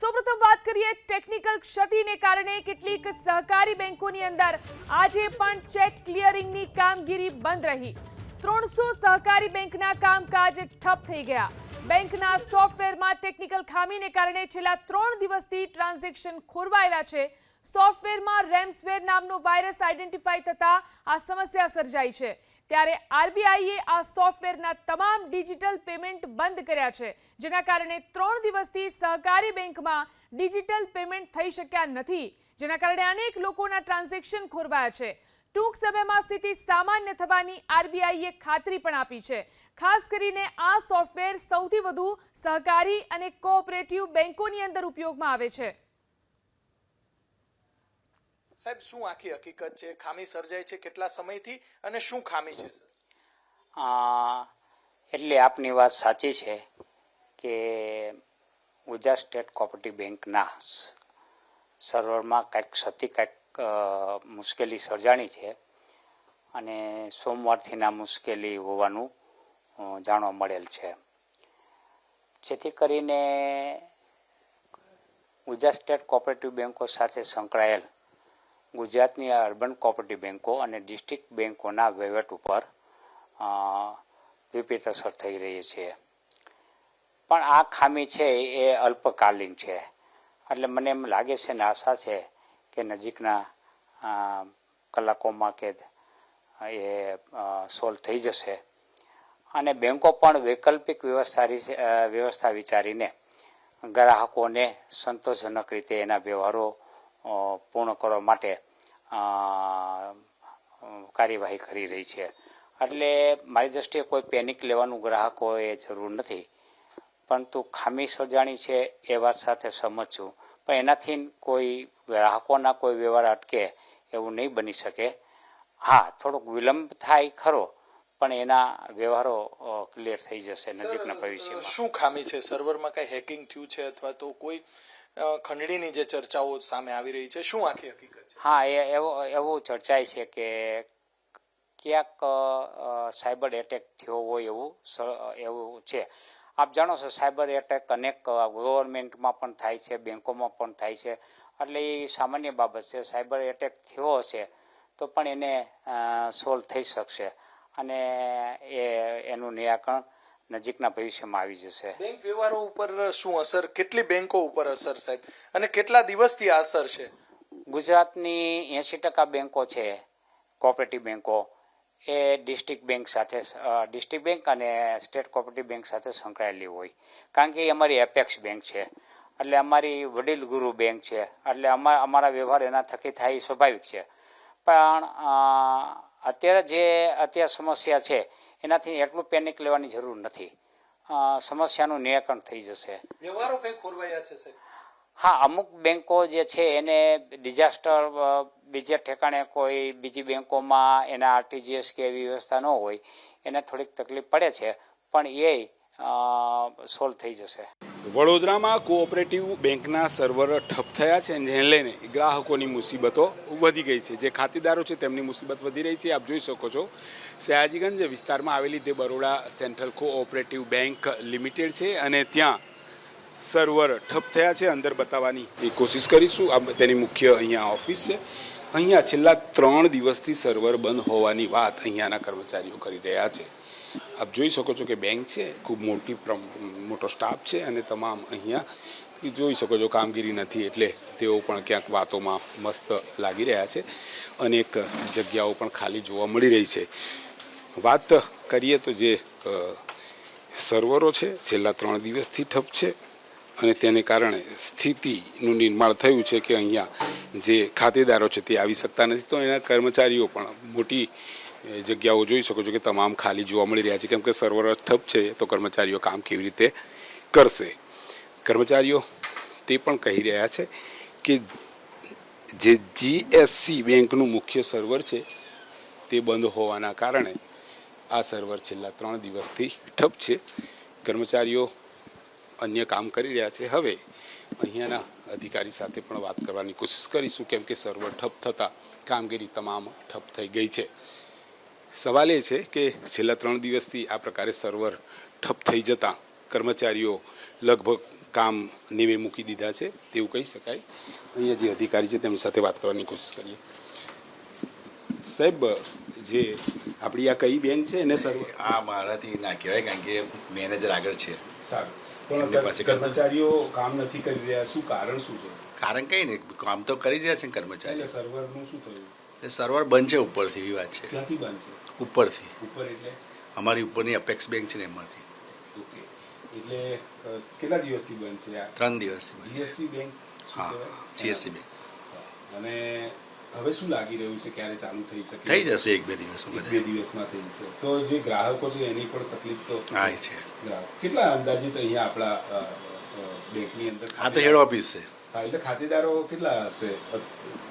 સૌપ્રથમ વાત કરીએ ટેકનિકલ ક્ષતિને કારણે કેટલીક સહકારી બેંકોની અંદર આજે પણ ચેક ક્લિયરિંગની કામગીરી બંધ રહી. ત્રણસો સહકારી બેંકના કામકાજ ઠપ થઈ ગયા. બેંકના સોફ્ટવેરમાં ટેકનિકલ ખામીને કારણે છેલ્લા ત્રણ દિવસથી ટ્રાન્ઝેક્શન ખોરવાયેલા છે. સોફ્ટવેરમાં રેમ્સવેર નામનો વાયરસ આઈડેન્ટિફાઈ થતા આ સમસ્યા સર્જાઈ છે. ત્યારે આરબીઆઈએ આ સોફ્ટવેરના તમામ ડિજિટલ પેમેન્ટ બંધ કર્યા છે, જેના કારણે ત્રણ દિવસથી સહકારી બેંકમાં ડિજિટલ પેમેન્ટ થઈ શક્યા નથી, જેના કારણે અનેક લોકોના ટ્રાન્ઝેક્શન ખોરવાયા છે. ટૂંક સમયમાં સ્થિતિ સામાન્ય થવાની આરબીઆઈએ ખાતરી પણ આપી છે. ખાસ કરીને આ સોફ્ટવેર સૌથી વધુ સહકારી અને કોઓપરેટિવ બેંકોની અંદર ઉપયોગમાં આવે છે. સાહેબ, શું આખી હકીકત છે? ખામી સર્જાય છે કેટલા સમયથી અને શું ખામી છે એટલે આપની વાત સાચી છે કે ગુજરાત સ્ટેટ કોઓપરેટિવ બેંકના સ- સર્વરમાં કંઈક ક્ષતિ કંઈક મુશ્કેલી સર્જાણી છે અને સોમવારથીના મુશ્કેલી હોવાનું જાણવા મળેલ છે. જેથી કરીને ગુજરાત સ્ટેટ કોઓપરેટિવ બેન્કો સાથે સંકળાયેલ ગુજરાતની અર્બન કોઓપરેટિવ બેન્કો અને ડિસ્ટ્રિક્ટ બેન્કોના વહીવટ ઉપર વિપરીત અસર થઈ રહી છે. પણ આ ખામી છે એ અલ્પકાલીન છે. એટલે મને એમ લાગે છે ને આશા છે કે નજીકના કલાકોમાં કે, એ સોલ્વ થઈ જશે. અને બેંકો પણ વૈકલ્પિક વ્યવસ્થા વ્યવસ્થા વિચારીને ગ્રાહકોને સંતોષજનક રીતે એના વ્યવહારો પૂર્ણ કરવા માટે કાર્યવાહી કરી રહી છે. એટલે મારી દ્રષ્ટિએ કોઈ પેનિક લેવાનું ગ્રાહકોએ જરૂર નથી. પરંતુ ખામી સર્જાણી છે એ વાત સાથે સમજ છું. પણ એનાથી કોઈ ગ્રાહકોના કોઈ વ્યવહાર અટકે એવું નહીં બની શકે. હા થોડોક વિલંબ થાય ખરો પણ એના વ્યવહારો ક્લિયર થઈ જશે નજીકના ભવિષ્યમાં. શું ખામી છે? સર્વરમાં કઈ હેકિંગ થયું છે અથવા તો કોઈ ખંડણીની જે ચર્ચાઓ સામે આવી રહી છે, શું આખી હકીકત હા, એ એવો, એવું ચર્ચાય છે કે ક્યાંક સાયબર એટેક થયો હોય એવું એવું છે. આપ જાણો છો, સાયબર એટેક અનેક ગવર્મેન્ટમાં પણ થાય છે બેન્કોમાં પણ થાય છે. એટલે એ સામાન્ય બાબત છે, સાયબર એટેક થયો હશે તો પણ એને સોલ્વ થઈ શકશે. અને એ, એનું નિરાકરણ નજીકના ભવિષ્યમાં આવી જશે. બેંક વ્યવહારો ઉપર શું અસર? કેટલી બેંકો ઉપર અસર સાહેબ? અને કેટલા દિવસથી આ અસર છે? ગુજરાતની એંશી ટકા બેંકો છે કોઓપરેટિવ બેંકો. એ ડિસ્ટ્રિક્ટ બેંક સાથે ડિસ્ટ્રિક્ટ બેંક અને સ્ટેટ કોઓપરેટિવ બેંક સાથે સંકળાયેલી હોય. કારણ કે એ અમારી એપેક્સ બેંક છે. એટલે અમારી વડીલ ગુરુ બેંક છે. એટલે અમારા અમારા વ્યવહાર એના થકી થાય સ્વાભાવિક છે. પણ અત્યારે જે અત્યારે સમસ્યા છે એનાથી એટલું પેનિક લેવાની જરૂર નથી. સમસ્યાનું નિરાકરણ થઈ જશે. વ્યવહારો કઈ ખોરવાયા છે હા અમુક બેંકો જે છે એને ડિઝાસ્ટર બીજે ઠેકાણે કોઈ બીજી બેંકોમાં એના આરટીજીએસ કે એવી વ્યવસ્થા ન હોય એને થોડીક તકલીફ પડે છે. પણ એ સોલ્વ થઈ જશે. વડોદરામાં કોઓપરેટિવ બેંકના સર્વર ઠપ થયા છે જેને લઈને ગ્રાહકોની મુસીબતો વધી ગઈ છે. જે ખાતેદારો છે તેમની મુસીબત વધી રહી છે. આપ જોઈ શકો છો, સયાજીગંજ વિસ્તારમાં આવેલી તે Baroda central cooperative bank limited છે અને ત્યાં સર્વર ઠપ થયા છે. અંદર બતાવવાની કોશિશ કરીશું. આ તેની મુખ્ય અહીંયા ઓફિસ છે. અહીંયા છેલ્લા ત્રણ દિવસથી સર્વર બંધ હોવાની વાત અહીંયાના કર્મચારીઓ કરી રહ્યા છે. આપ જોઈ શકો છો કે બેંક છે, ખૂબ મોટી મોટો સ્ટાફ છે અને તમામ અહીંયા જોઈ શકો છો કામગીરી નથી એટલે તેઓ પણ ક્યાંક વાતોમાં મસ્ત લાગી રહ્યા છે અનેક જગ્યાઓ પણ ખાલી જોવા મળી રહી છે. વાત કરીએ તો જે સર્વરો છે, છેલ્લા ત્રણ દિવસથી ઠપ છે અને તેને કારણે સ્થિતિનું નિર્માણ થયું છે કે અહીંયા જે ખાતેદારો છે તે આવી શકતા નથી. તો એના કર્મચારીઓ પણ મોટી જગ્યાઓ જોઈ શકો છો કે તમામ ખાલી જોવા મળી રહ્યા છે. કેમ કે સર્વર ઠપ છે, તો કર્મચારીઓ કામ કેવી રીતે કરશે? કર્મચારીઓ તે પણ કહી રહ્યા છે કે જે જીએસસી બેંકનું મુખ્ય સર્વર છે, તે બંધ હોવાના કારણે આ સર્વર છેલ્લા ત્રણ દિવસથી ઠપ છે. કર્મચારીઓ અન્ય કામ કરી રહ્યા છે. હવે અહીંયાના અધિકારી સાથે પણ વાત કરવાની કોશિશ કરીશું, કેમ કે સર્વર ઠપ થતાં કામગીરી તમામ ઠપ થઈ ગઈ છે. સવાલ એ છે કે છેલ્લા ત્રણ દિવસથી આ પ્રકારે સર્વર ઠપ થઈ જતાં કર્મચારીઓ લગભગ કામ નેવે મૂકી દીધા છે તેવું કહી શકાય. અહીંયા જે અધિકારી છે તેમની સાથે વાત કરવાની કોશિશ કરીએ. સાહેબ જે આપણી આ કઈ બેન છે એને સર્વ આ મારાથી ના કહેવાય કારણ કે મેનેજર આગળ છે. સારું. પણ કર્મચારીઓ કામ નથી કરી રહ્યા શું કારણ શું છે? કારણ કઈ ને કામ તો કરી રહ્યા છે કર્મચારી સર્વરનું શું થયું? સર્વર બંધ છે ઉપરથી એવી વાત છે. ક્યાંથી બંધ છે? ઉપરથી. ઉપર એટલે? અમારી ઉપરની અપેક્સ બેંક છે ને એમાંથી. ઓકે. એટલે કેટલા દિવસથી બંધ છે આ? ત્રણ દિવસથી જીએસસી બેંક હા જીએસસી બેંક અને હવે શું લાગી રહ્યું છે? ક્યારે ચાલુ થઈ શકે? થઈ જશે એક બે દિવસમાં એક બે દિવસમાં થઈ જશે. તો જે ગ્રાહકો છે એની પણ તકલીફ તો હા છે. કેટલા અંદાજિત અહીંયા આપણા બેંકની અંદર હા તો હેડ ઓફિસ છે. હા એટલે ખાતેદારો કેટલા હશે?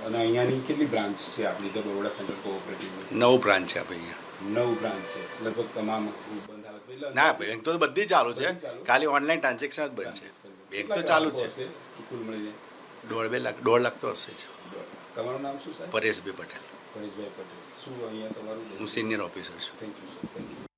અને અહીંયાની કેટલી બ્રાન્ચ છે આપણી જે બરોડા સેન્ટ્રલ કોઓપરેટિવ નવ બ્રાન્ચ છે આપણે અહીંયા. નવ બ્રાન્ચ છે. લગભગ તમામ બંધ હાલત ના બેંક તો બધી ચાલુ છે. ખાલી ઓનલાઈન ટ્રાન્ઝેક્શન જ બંધ છે. બેંક તો ચાલુ જ છે. કુલ મળીને? દોઢ બે લાખ દોઢ લાખ તો હશે જ. તમારું નામ શું સાહેબ? પરેશભાઈ પટેલ. પરેશભાઈ પટેલ. શું અહીંયા તમારું? હું સિનિયર ઓફિસર છું. Thank you sir thank you